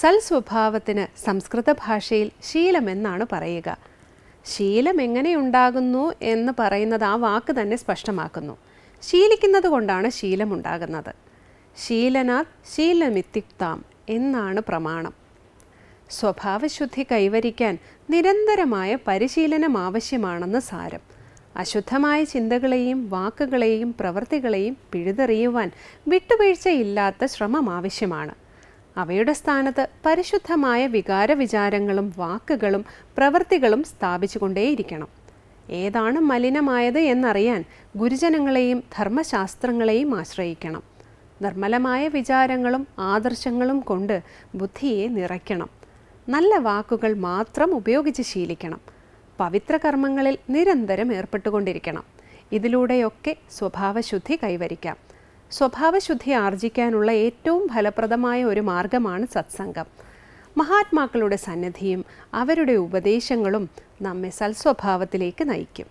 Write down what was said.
സൽസ്വഭാവത്തിന് സംസ്കൃത ഭാഷയിൽ ശീലമെന്നാണ് പറയുക. ശീലം എങ്ങനെയുണ്ടാകുന്നു എന്ന് പറയുന്നത് ആ വാക്ക് തന്നെ സ്പഷ്ടമാക്കുന്നു. ശീലിക്കുന്നത് കൊണ്ടാണ് ശീലമുണ്ടാകുന്നത്. ശീലനാത് ശീലമിത്യുക്താം എന്നാണ് പ്രമാണം. സ്വഭാവശുദ്ധി കൈവരിക്കാൻ നിരന്തരമായ പരിശീലനം ആവശ്യമാണെന്ന് സാരം. അശുദ്ധമായ ചിന്തകളെയും വാക്കുകളെയും പ്രവൃത്തികളെയും പിഴുതെറിയുവാൻ വിട്ടുവീഴ്ചയില്ലാത്ത ശ്രമം ആവശ്യമാണ്. അവയുടെ സ്ഥാനത്ത് പരിശുദ്ധമായ വികാര വിചാരങ്ങളും വാക്കുകളും പ്രവൃത്തികളും സ്ഥാപിച്ചുകൊണ്ടേയിരിക്കണം. ഏതാണ് മലിനമായത് എന്നറിയാൻ ഗുരുജനങ്ങളെയും ധർമ്മശാസ്ത്രങ്ങളെയും ആശ്രയിക്കണം. നിർമ്മലമായ വിചാരങ്ങളും ആദർശങ്ങളും കൊണ്ട് ബുദ്ധിയെ നിറയ്ക്കണം. നല്ല വാക്കുകൾ മാത്രം ഉപയോഗിച്ച് ശീലിക്കണം. പവിത്ര കർമ്മങ്ങളിൽ നിരന്തരം ഏർപ്പെട്ടുകൊണ്ടിരിക്കണം. ഇതിലൂടെയൊക്കെ സ്വഭാവശുദ്ധി കൈവരിക്കാം. സ്വഭാവശുദ്ധി ആർജിക്കാനുള്ള ഏറ്റവും ഫലപ്രദമായ ഒരു മാർഗമാണ് സത്സംഗം. മഹാത്മാക്കളുടെ സന്നിധിയും അവരുടെ ഉപദേശങ്ങളും നമ്മെ സൽസ്വഭാവത്തിലേക്ക് നയിക്കും.